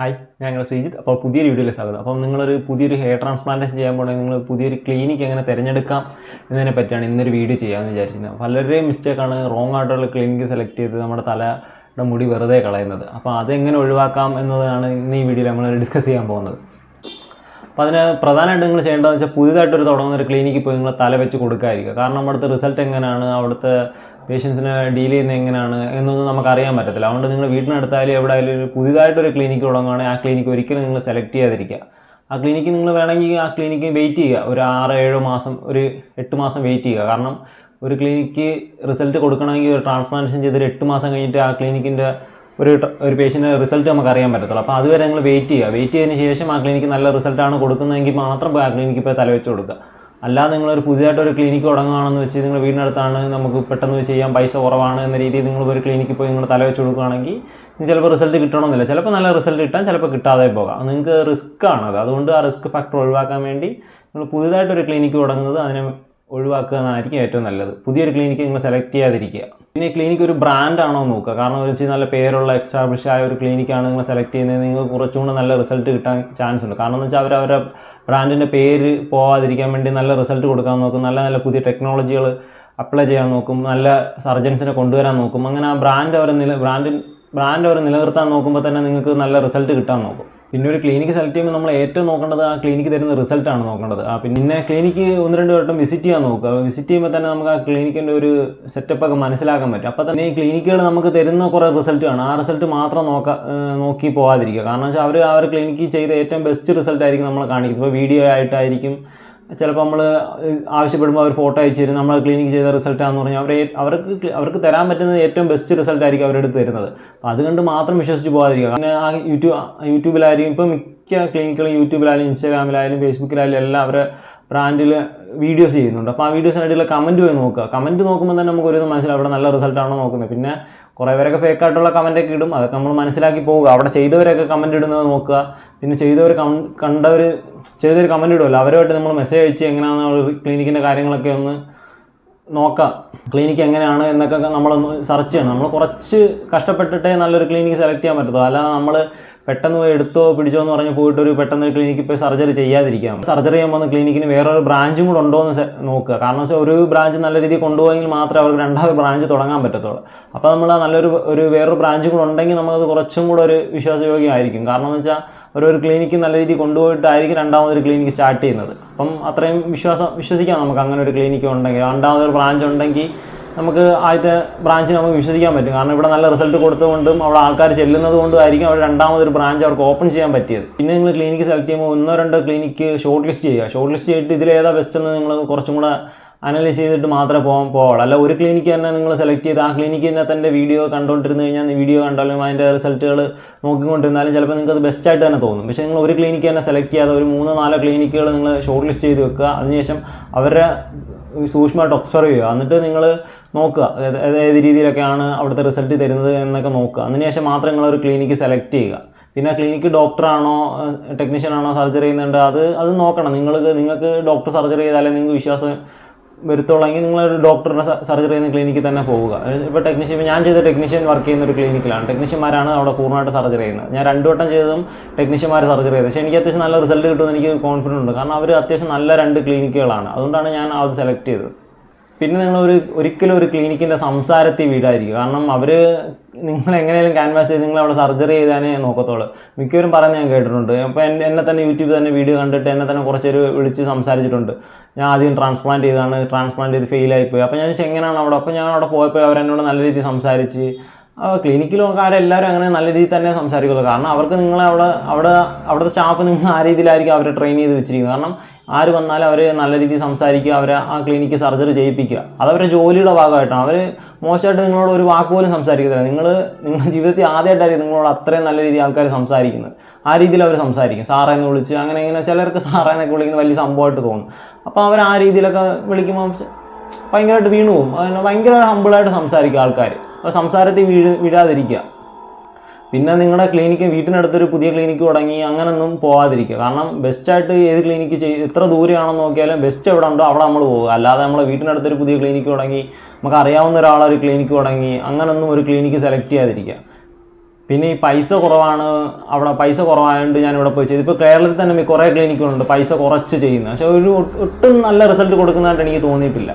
Hi ഞങ്ങൾ ശ്രീജിത്ത്. അപ്പോൾ പുതിയൊരു വീഡിയോയിൽ സ്വാഗതം. അപ്പം നിങ്ങളൊരു പുതിയൊരു ഹെയർ ട്രാൻസ്പ്ലാന്റേഷൻ ചെയ്യാൻ പോകണമെങ്കിൽ നിങ്ങൾ പുതിയൊരു ക്ലിനിക്ക് എങ്ങനെ തിരഞ്ഞെടുക്കാം എന്നതിനെ പറ്റിയാണ് ഇന്നൊരു വീഡിയോ ചെയ്യാമെന്ന് വിചാരിച്ചിരുന്നത്. പലരുടെയും മിസ്റ്റേക്കാണ് റോങ് ആയിട്ടുള്ള ക്ലിനിക്ക് സെലക്ട് ചെയ്ത് നമ്മുടെ തലയുടെ മുടി വെറുതെ കളയുന്നത്. അപ്പോൾ അതെങ്ങനെ ഒഴിവാക്കാം എന്നതാണ് ഇന്ന് ഈ വീഡിയോയിൽ നമ്മൾ ഡിസ്കസ് ചെയ്യാൻ പോകുന്നത്. അപ്പോൾ അതിന് പ്രധാനമായിട്ട് നിങ്ങൾ ചെയ്യേണ്ടതെന്ന് വെച്ചാൽ പുതിയതായിട്ടൊരു തുടങ്ങുന്ന ഒരു ക്ലിനിക്കിൽ പോയി നിങ്ങൾ തല വെച്ച് കൊടുക്കാതിരിക്കുക. കാരണം അവിടുത്തെ റിസൾട്ട് എങ്ങനെയാണ് അവിടുത്തെ പേഷ്യൻസിനെ ഡീൽ ചെയ്യുന്നത് എങ്ങനെയാണ് എന്നൊന്നും നമുക്ക് അറിയാൻ പറ്റത്തില്ല. അതുകൊണ്ട് നിങ്ങൾ വീട്ടിനടുത്തായാലും എവിടെ ആയാലും ഒരു പുതിയതായിട്ടൊരു ക്ലിനിക്ക് തുടങ്ങുകയാണെങ്കിൽ ആ ക്ലിനിക്ക് ഒരിക്കലും നിങ്ങൾ സെലക്ട് ചെയ്യാതിരിക്കുക. ആ ക്ലിനിക്ക് നിങ്ങൾ വേണമെങ്കിൽ ആ ക്ലിനിക്ക് വെയിറ്റ് ചെയ്യുക. ഒരു ആറ് ഏഴോ മാസം ഒരു എട്ട് മാസം വെയിറ്റ് ചെയ്യുക. കാരണം ഒരു ക്ലിനിക്ക് റിസൾട്ട് കൊടുക്കണമെങ്കിൽ ഒരു ട്രാൻസ്പ്ലാന്റേഷൻ ചെയ്തൊരു എട്ട് മാസം കഴിഞ്ഞിട്ട് ആ ക്ലിനിക്കിന്റെ ഒരു ഒരു പേഷ്യന്റെ റിസൾട്ട് നമുക്ക് അറിയാൻ പറ്റത്തുള്ളൂ. അപ്പോൾ അതുവരെ നിങ്ങൾ വെയിറ്റ് ചെയ്യുക. വെയിറ്റ് ചെയ്തതിന് ശേഷം ആ ക്ലിനിക്ക് നല്ല റിസൾട്ടാണ് കൊടുക്കുന്നതെങ്കിൽ മാത്രം ആ ക്ലിനിക്ക് ഇപ്പോൾ തലവെച്ച് കൊടുക്കുക. അല്ലാതെ നിങ്ങളൊരു പുതിയതായിട്ട് ഒരു ക്ലിനിക്ക് തുടങ്ങുകയാണെന്ന് വെച്ച് നിങ്ങൾ വീടിനടുത്താണ് നമുക്ക് പെട്ടെന്ന് ചെയ്യാം പൈസ കുറവാണ് എന്ന രീതിയിൽ നിങ്ങൾ ഒരു ക്ലിനിക്കിൽ പോയി നിങ്ങൾ തലവെച്ച് കൊടുക്കുകയാണെങ്കിൽ ചിലപ്പോൾ റിസൾട്ട് കിട്ടണമെന്നില്ല. ചിലപ്പോൾ നല്ല റിസൾട്ട് കിട്ടാൻ ചിലപ്പോൾ കിട്ടാതെ പോകാം. നിങ്ങൾക്ക് റിസ്ക് ആണത് അതുകൊണ്ട് ആ റിസ്ക് ഫാക്ടർ ഒഴിവാക്കാൻ വേണ്ടി നിങ്ങൾ പുതിയതായിട്ടൊരു ക്ലിനിക്ക് തുടങ്ങുന്നത് അതിനെ ഒഴിവാക്കുക എന്നായിരിക്കും ഏറ്റവും നല്ലത്. പുതിയൊരു ക്ലിനിക്ക് നിങ്ങൾ സെലക്ട് ചെയ്യാതിരിക്കുക. പിന്നെ ക്ലിനിക്ക് ഒരു ബ്രാൻഡാണോ നോക്കുക. കാരണം എന്ന് വെച്ചാൽ നല്ല പേരുള്ള എക്സ്റ്റാബ്ലിഷ് ആയ ഒരു ക്ലിനിക്കാണ് നിങ്ങൾ സെലക്ട് ചെയ്യുന്നത്. നിങ്ങൾക്ക് കുറച്ചുകൂടെ നല്ല റിസൾട്ട് കിട്ടാൻ ചാൻസ് ഉണ്ട്. കാരണം എന്ന് വെച്ചാൽ അവർ അവരുടെ ബ്രാൻഡിന്റെ പേര് പോവാതിരിക്കാൻ വേണ്ടി നല്ല റിസൾട്ട് കൊടുക്കാൻ നോക്കും. നല്ല നല്ല പുതിയ ടെക്നോളജികൾ അപ്ലൈ ചെയ്യാൻ നോക്കും. നല്ല സർജൻസിനെ കൊണ്ടുവരാൻ നോക്കും. അങ്ങനെ ആ ബ്രാൻഡ് അവർ നില ബ്രാൻഡിൻ ബ്രാൻഡ് അവർ നിലനിർത്താൻ നോക്കുമ്പോൾ തന്നെ നിങ്ങൾക്ക് നല്ല റിസൾട്ട് കിട്ടാൻ നോക്കും. പിന്നെ ഒരു ക്ലിനിക്ക് സെലക്ട് ചെയ്യുമ്പോൾ നമ്മൾ ഏറ്റവും നോക്കേണ്ടത് ആ ക്ലിനിക്ക് തരുന്ന റിസൾട്ടാണ് നോക്കേണ്ടത്. ആ പിന്നെ ക്ലിനിക്ക് ഒന്ന് രണ്ട് വട്ടം വിസിറ്റ് ചെയ്യാൻ നോക്കുക. വിസിറ്റ് ചെയ്യുമ്പോൾ തന്നെ നമുക്ക് ആ ക്ലിനിക്കിന്റെ ഒരു സെറ്റപ്പ് ഒക്കെ മനസ്സിലാക്കാൻ പറ്റും. അപ്പോൾ തന്നെ ഈ ക്ലിനിക്കുകൾ നമുക്ക് തരുന്ന കുറേ റിസൾട്ടാണ് ആ റിസൾട്ട് മാത്രം നോക്ക നോക്കി പോകാതിരിക്കുക കാരണം വെച്ചാൽ അവർ ആ ഒരു ക്ലിനിക്കിൽ ചെയ്ത ഏറ്റവും ബെസ്റ്റ് റിസൾട്ട് ആയിരിക്കും നമ്മളെ കാണിക്കുന്നത്. ഇപ്പോൾ വീഡിയോ ആയിട്ടായിരിക്കും ചിലപ്പോൾ നമ്മൾ ആവശ്യപ്പെടുമ്പോൾ അവർ ഫോട്ടോ അയച്ചു തരും. നമ്മൾ ക്ലിനിക്ക് ചെയ്ത റിസൾട്ടാന്ന് പറഞ്ഞാൽ അവരെ അവർക്ക് അവർക്ക് തരാൻ പറ്റുന്നത് ഏറ്റവും ബെസ്റ്റ് റിസൾട്ട് ആയിരിക്കും അവരുടെ അടുത്ത് തരുന്നത്. അപ്പോൾ അതുകൊണ്ട് മാത്രം വിശ്വസിച്ച് പോകാതിരിക്കുക പിന്നെ ആ യൂട്യൂബ് യൂട്യൂബിലായിരിക്കും ഇപ്പോൾ മിക്ക ക്ലിനിക്കുകളും യൂട്യൂബിലായാലും ഇൻസ്റ്റാഗ്രാമിലായാലും ഫേസ്ബുക്കിലായാലും എല്ലാം അവരെ ബ്രാൻഡിൽ വീഡിയോസ് ചെയ്യുന്നുണ്ട്. അപ്പോൾ ആ വീഡിയോസിനായിട്ടുള്ള കമന്റ് പോയി നോക്കുക. കമന്റ് നോക്കുമ്പോൾ തന്നെ നമുക്ക് ഒരു മനസ്സിലാവും അവിടെ നല്ല റിസൾട്ടാണോ നോക്കുന്നത്. പിന്നെ കുറേ പേരൊക്കെ ഫേക്ക് ആയിട്ടുള്ള കമന്റൊക്കെ ഇടും. അതൊക്കെ നമ്മൾ മനസ്സിലാക്കി പോവുക. അവിടെ ചെയ്തവരൊക്കെ കമന്റ് ഇടുന്നത് നോക്കുക. പിന്നെ ചെയ്തവർ കണ്ടവർ ചെയ്തവർ കമന്റ് ഇടുമല്ലോ അവരുമായിട്ട് നമ്മൾ മെസ്സേജ് അയച്ച് എങ്ങനെയാണ് ക്ലിനിക്കിന്റെ കാര്യങ്ങളൊക്കെ ഒന്ന് നോക്കാം. ക്ലിനിക്ക് എങ്ങനെയാണ് എന്നൊക്കെ നമ്മളൊന്ന് സെർച്ച് ചെയ്യണം. നമ്മൾ കുറച്ച് കഷ്ടപ്പെട്ടിട്ടേ നല്ലൊരു ക്ലിനിക്ക് സെലക്ട് ചെയ്യാൻ പറ്റത്തുള്ളൂ. അല്ലാതെ നമ്മൾ പെട്ടെന്ന് പോയി എടുത്തോ പിടിച്ചോ എന്ന് പറഞ്ഞ് പോയിട്ട് ഒരു പെട്ടെന്ന് ഒരു ക്ലിനിക്കിൽ പോയി സർജറി ചെയ്യാതിരിക്കാം. സർജറി ചെയ്യാൻ പോകുന്ന ക്ലിനിക്കിന് വേറൊരു ബ്രാഞ്ചും കൂടെ ഉണ്ടോ എന്ന് നോക്കുക. കാരണം വെച്ചാൽ ഒരു ബ്രാഞ്ച് നല്ല രീതിയിൽ കൊണ്ടുപോയെങ്കിൽ മാത്രമേ അവർക്ക് രണ്ടാമത് ബ്രാഞ്ച് തുടങ്ങാൻ പറ്റത്തുള്ളൂ. അപ്പോൾ നമ്മൾ നല്ലൊരു ഒരു വേറൊരു ബ്രാഞ്ചും കൂടെ ഉണ്ടെങ്കിൽ നമുക്കത് കുറച്ചും കൂടെ ഒരു വിശ്വാസയോഗ്യമായിരിക്കും. കാരണം എന്ന് വെച്ചാൽ ഒരു ക്ലിനിക്ക് നല്ല രീതിയിൽ കൊണ്ടുപോയിട്ടായിരിക്കും രണ്ടാമതൊരു ക്ലിനിക്ക് സ്റ്റാർട്ട് ചെയ്യുന്നത്. അപ്പം അത്രയും വിശ്വാസം വിശ്വസിക്കാം നമുക്ക് അങ്ങനെ ഒരു ക്ലിനിക്ക് ഉണ്ടെങ്കിൽ. രണ്ടാമതൊരു ബ്രാഞ്ച് ഉണ്ടെങ്കിൽ നമുക്ക് ആദ്യത്തെ ബ്രാഞ്ചിന് നമുക്ക് വിശ്വസിക്കാൻ പറ്റും. കാരണം ഇവിടെ നല്ല റിസൾട്ട് കൊടുത്തുകൊണ്ടും അവിടെ ആൾക്കാർ ചെല്ലുന്നത് കൊണ്ടും ആയിരിക്കും അവർ രണ്ടാമതൊരു ബ്രാഞ്ച് അവർക്ക് ഓപ്പൺ ചെയ്യാൻ പറ്റിയത്. പിന്നെ നിങ്ങൾ ക്ലിനിക്ക് സെലക്ട് ചെയ്യുമ്പോൾ ഒന്നോ രണ്ടോ ക്ലിനിക്ക് ഷോർട്ട് ലിസ്റ്റ് ചെയ്യുക. ഷോർട്ട് ലിസ്റ്റ് ചെയ്തിട്ട് ഇതിലേതാ ബെസ്റ്റ് എന്ന് നിങ്ങൾ കുറച്ചും കൂടെ അനലൈസ് ചെയ്തിട്ട് മാത്രമേ പോകാൻ പോവുള്ളൂ. അല്ല ഒരു ക്ലിനിക്ക് തന്നെ നിങ്ങൾ സെലക്ട് ചെയ്ത് ആ ക്ലിനിക്കിന്റെ തന്നെ വീഡിയോ കണ്ടുകൊണ്ടിരുന്ന് കഴിഞ്ഞാൽ വീഡിയോ കണ്ടാലും അതിന്റെ റിസൾട്ടുകൾ നോക്കിക്കൊണ്ടിരുന്നാലും ചിലപ്പോൾ നിങ്ങൾക്ക് അത് ബെസ്റ്റ് ആയിട്ട് തന്നെ തോന്നും. പക്ഷേ നിങ്ങൾ ഒരു ക്ലിനിക്ക് തന്നെ സെലക്ട് ചെയ്യാതെ ഒരു മൂന്നോ നാലോ ക്ലിനിക്കുകൾ നിങ്ങൾ ഷോർട്ട് ലിസ്റ്റ് ചെയ്ത് വെക്കുക. അതിനുശേഷം അവരുടെ സൂക്ഷ്മമായിട്ട് ഒബ്സർവ് ചെയ്യുക. എന്നിട്ട് നിങ്ങൾ നോക്കുക. ഏത് രീതിയിലൊക്കെയാണ് അവിടുത്തെ റിസൾട്ട് തരുന്നത് എന്നൊക്കെ നോക്കുക. അതിനുശേഷം മാത്രം നിങ്ങൾ ഒരു ക്ലിനിക്ക് സെലക്ട് ചെയ്യുക. പിന്നെ ക്ലിനിക്ക് ഡോക്ടറാണോ ടെക്നീഷ്യൻ ആണോ സർജറി ചെയ്യുന്നുണ്ട് അത് അത് നോക്കണം. നിങ്ങൾക്ക് നിങ്ങൾക്ക് ഡോക്ടർ സർജറി ചെയ്താലേ നിങ്ങൾക്ക് വിശ്വാസം വരുത്തുള്ളെങ്കിൽ നിങ്ങൾ ഒരു ഡോക്ടറുടെ സർജറി ചെയ്യുന്ന ക്ലിനിക്കിൽ തന്നെ പോവുക. ഇപ്പോൾ ടെക്നീഷ്യൻ ഞാൻ ചെയ്ത ടെക്നീഷ്യൻ വർക്ക് ചെയ്യുന്ന ഒരു ക്ലിനിക്കിലാണ് ടെക്നീഷ്യന്മാരാണ് അവിടെ പൂർണമായിട്ട് സർജറി ചെയ്യുന്നത്. ഞാൻ രണ്ടു വട്ടം ചെയ്തതും ടെക്നീഷ്യന്മാർ സർജറി ചെയ്തത്. പക്ഷേ എനിക്ക് അത്യാവശ്യം നല്ല റിസൾട്ട് കിട്ടുമെന്ന് എനിക്ക് കോൺഫിഡന്റ് ഉണ്ട്. കാരണം അവർ അത്യാവശ്യം നല്ല രണ്ട് ക്ലിനിക്കുകളാണ് അതുകൊണ്ടാണ് ഞാൻ അത് സെലക്ട് ചെയ്തത്. പിന്നെ നിങ്ങൾ ഒരു ഒരിക്കലും ഒരു ക്ലിനിക്കിന്റെ സംസാരത്തിൽ വീടായിരിക്കും കാരണം അവർ നിങ്ങൾ എങ്ങനെയും ക്യാൻവാസ് ചെയ്ത് നിങ്ങൾ അവിടെ സർജറി ചെയ്താനേ നോക്കത്തുള്ളൂ. മിക്കവരും പറഞ്ഞ് ഞാൻ കേട്ടിട്ടുണ്ട്. അപ്പോൾ എന്നെ എന്നെ തന്നെ യൂട്യൂബിൽ തന്നെ വീഡിയോ കണ്ടിട്ട് എന്നെ തന്നെ കുറച്ചൊരു വിളിച്ച് സംസാരിച്ചിട്ടുണ്ട്. ഞാൻ ആദ്യം ട്രാൻസ്പ്ലാന്റ് ചെയ്താണ് ട്രാൻസ്പ്ലാന്റ് ചെയ്ത് ഫെയിലായിപ്പോയി അപ്പോൾ ഞാൻ എങ്ങനെയാണ് അവിടെ? അപ്പോൾ ഞാൻ അവിടെ പോയപ്പോൾ അവരെന്നോട് നല്ല രീതിയിൽ സംസാരിച്ച് ക്ലിനിക്കിലുകാരെല്ലാവരും അങ്ങനെ നല്ല രീതിയിൽ തന്നെ സംസാരിക്കുള്ളൂ. കാരണം അവർക്ക് നിങ്ങളെ അവിടെ അവിടെ അവിടുത്തെ സ്റ്റാഫ് നിങ്ങൾ ആ രീതിയിലായിരിക്കും അവരെ ട്രെയിൻ ചെയ്ത് വെച്ചിരിക്കുന്നത്. കാരണം ആര് വന്നാലും അവർ നല്ല രീതിയിൽ സംസാരിക്കുക അവരെ ആ ക്ലിനിക്ക് സർജറി ചെയ്യിപ്പിക്കുക. അതവരുടെ ജോലിയുടെ ഭാഗമായിട്ടാണ്. അവർ മോശമായിട്ട് നിങ്ങളോട് ഒരു വാക്ക് പോലും സംസാരിക്കത്തില്ല. നിങ്ങൾ നിങ്ങളുടെ ജീവിതത്തിൽ ആദ്യമായിട്ടായിരിക്കും നിങ്ങളോട് അത്രയും നല്ല രീതിയിൽ ആൾക്കാർ സംസാരിക്കുന്നത്. ആ രീതിയിൽ അവർ സംസാരിക്കും. സാറേ എന്ന് വിളിച്ച് അങ്ങനെ ഇങ്ങനെ ചിലർക്ക് സാറേ എന്നൊക്കെ വിളിക്കുന്ന വലിയ സംഭവമായിട്ട് തോന്നും. അപ്പോൾ അവർ ആ രീതിയിലൊക്കെ വിളിക്കുമ്പോൾ ഭയങ്കരമായിട്ട് വീണു പോകും. ഭയങ്കര ഹമ്പിളായിട്ട് സംസാരിക്കും ആൾക്കാർ സംസാരത്തിൽ വീഴ് വീഴാതിരിക്കുക പിന്നെ നിങ്ങളുടെ ക്ലിനിക്ക് വീട്ടിനടുത്തൊരു പുതിയ ക്ലിനിക്ക് തുടങ്ങി അങ്ങനൊന്നും പോകാതിരിക്കുക കാരണം ബെസ്റ്റായിട്ട് ഏത് ക്ലിനിക്ക് ചെയ്ത് എത്ര ദൂരെയാണെന്ന് നോക്കിയാലും ബെസ്റ്റ് എവിടെ ഉണ്ടോ അവിടെ നമ്മൾ പോകുക. അല്ലാതെ നമ്മളെ വീട്ടിനടുത്തൊരു പുതിയ ക്ലിനിക്ക് തുടങ്ങി നമുക്ക് അറിയാവുന്ന ഒരാളൊരു ക്ലിനിക്ക് തുടങ്ങി അങ്ങനൊന്നും ഒരു ക്ലിനിക്ക് സെലക്ട് ചെയ്യാതിരിക്കുക. പിന്നെ ഈ പൈസ കുറവാണ് അവിടെ പൈസ കുറവായതുകൊണ്ട് ഞാൻ ഇവിടെ പോയി ചെയ്തു. ഇപ്പോൾ കേരളത്തിൽ തന്നെ കുറേ ക്ലിനിക്കുകളുണ്ട് പൈസ കുറച്ച് ചെയ്യുന്നത് പക്ഷേ ഒരു ഒട്ടും നല്ല റിസൾട്ട് കൊടുക്കുന്നതായിട്ട് എനിക്ക് തോന്നിയിട്ടില്ല.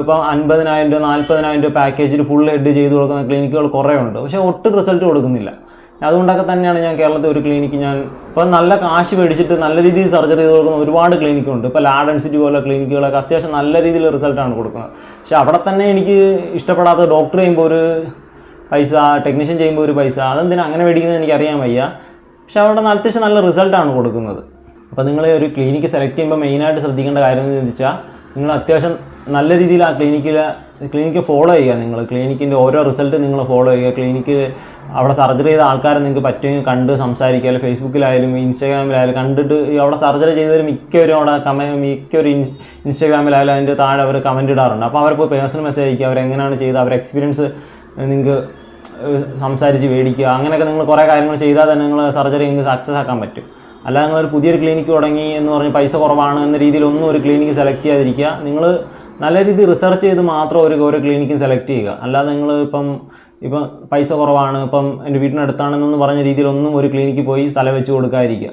ഇപ്പം അൻപതിനായിരം രൂപ നാൽപ്പതിനായിരം രൂപ പാക്കേജിൽ ഫുൾ ഹെഡ് ചെയ്ത് കൊടുക്കുന്ന ക്ലിനിക്കുകൾ കുറേ ഉണ്ട് പക്ഷേ ഒട്ടും റിസൾട്ട് കൊടുക്കുന്നില്ല. അതുകൊണ്ടൊക്കെ തന്നെയാണ് ഞാൻ കേരളത്തിൽ ഒരു ക്ലിനിക്ക് ഞാൻ ഇപ്പം നല്ല കാശ് മേടിച്ചിട്ട് നല്ല രീതിയിൽ സർജറി ചെയ്ത് കൊടുക്കുന്ന ഒരുപാട് ക്ലിനിക്കുണ്ട് ഇപ്പോൾ ലാ ഡെൻസിറ്റി പോലെ ക്ലിനിക്കുകളൊക്കെ അത്യാവശ്യം നല്ല രീതിയിൽ റിസൾട്ടാണ് കൊടുക്കുന്നത്. പക്ഷേ അവിടെ തന്നെ എനിക്ക് ഇഷ്ടപ്പെടാത്ത ഡോക്ടർ ചെയ്യുമ്പോൾ ഒരു പൈസ ടെക്നീഷ്യൻ ചെയ്യുമ്പോൾ ഒരു പൈസ അതെന്തിനാ അങ്ങനെ മേടിക്കുന്നത് എനിക്ക് അറിയാൻ വയ്യ. പക്ഷെ അവിടെ അത്യാവശ്യം നല്ല റിസൾട്ടാണ് കൊടുക്കുന്നത്. അപ്പോൾ നിങ്ങൾ ഒരു ക്ലിനിക്ക് സെലക്ട് ചെയ്യുമ്പോൾ മെയിനായിട്ട് ശ്രദ്ധിക്കേണ്ട കാര്യം എന്ന് ചോദിച്ചാൽ നിങ്ങൾ അത്യാവശ്യം നല്ല രീതിയിൽ ആ ക്ലിനിക്കിൽ ക്ലിനിക്ക് ഫോളോ ചെയ്യുക നിങ്ങൾ. ക്ലിനിക്കിന്റെ ഓരോ റിസൾട്ട് നിങ്ങൾ ഫോളോ ചെയ്യുക. ക്ലിനിക്കിൽ അവിടെ സർജറി ചെയ്ത ആൾക്കാരെ നിങ്ങൾക്ക് പറ്റുമെങ്കിൽ കണ്ട് സംസാരിക്കുക. അല്ലെങ്കിൽ ഫേസ്ബുക്കിലായാലും ഇൻസ്റ്റാഗ്രാമിലായാലും കണ്ടിട്ട് അവിടെ സർജറി ചെയ്തവർ മിക്കവരും അവിടെ കമ മിക്കവരും ഇൻ ഇൻസ്റ്റാഗ്രാമിലായാലും അതിന്റെ താഴെ അവർ കമന്റ് ഇടാറുണ്ട്. അപ്പോൾ അവർക്ക് പേഴ്സണൽ മെസ്സേജ് അയക്കുക. അവരെങ്ങനെയാണ് ചെയ്തത്? അവരുടെ എക്സ്പീരിയൻസ് നിങ്ങൾക്ക് സംസാരിച്ച് മേടിക്കുക. അങ്ങനെയൊക്കെ നിങ്ങൾ കുറേ കാര്യങ്ങൾ ചെയ്താൽ തന്നെ നിങ്ങൾ സർജറി നിങ്ങൾക്ക് സക്സസ് ആക്കാൻ പറ്റും. അല്ലാതെ നിങ്ങളൊരു പുതിയൊരു ക്ലിനിക്ക് തുടങ്ങി എന്ന് പറഞ്ഞ് പൈസ കുറവാണ് എന്ന രീതിയിലൊന്നും ഒരു ക്ലിനിക്ക് സെലക്ട് ചെയ്യാതിരിക്കുക. നിങ്ങൾ നല്ല രീതിയിൽ റിസർച്ച് ചെയ്ത് മാത്രം ഒരു ഓരോ ക്ലിനിക്കും സെലക്ട് ചെയ്യുക. അല്ലാതെ നിങ്ങൾ ഇപ്പം ഇപ്പം പൈസ കുറവാണ് ഇപ്പം എന്റെ വീട്ടിനടുത്താണെന്നൊന്നും പറഞ്ഞ രീതിയിലൊന്നും ഒരു ക്ലിനിക്ക് പോയി സ്ഥലം വെച്ച് കൊടുക്കാതിരിക്കുക.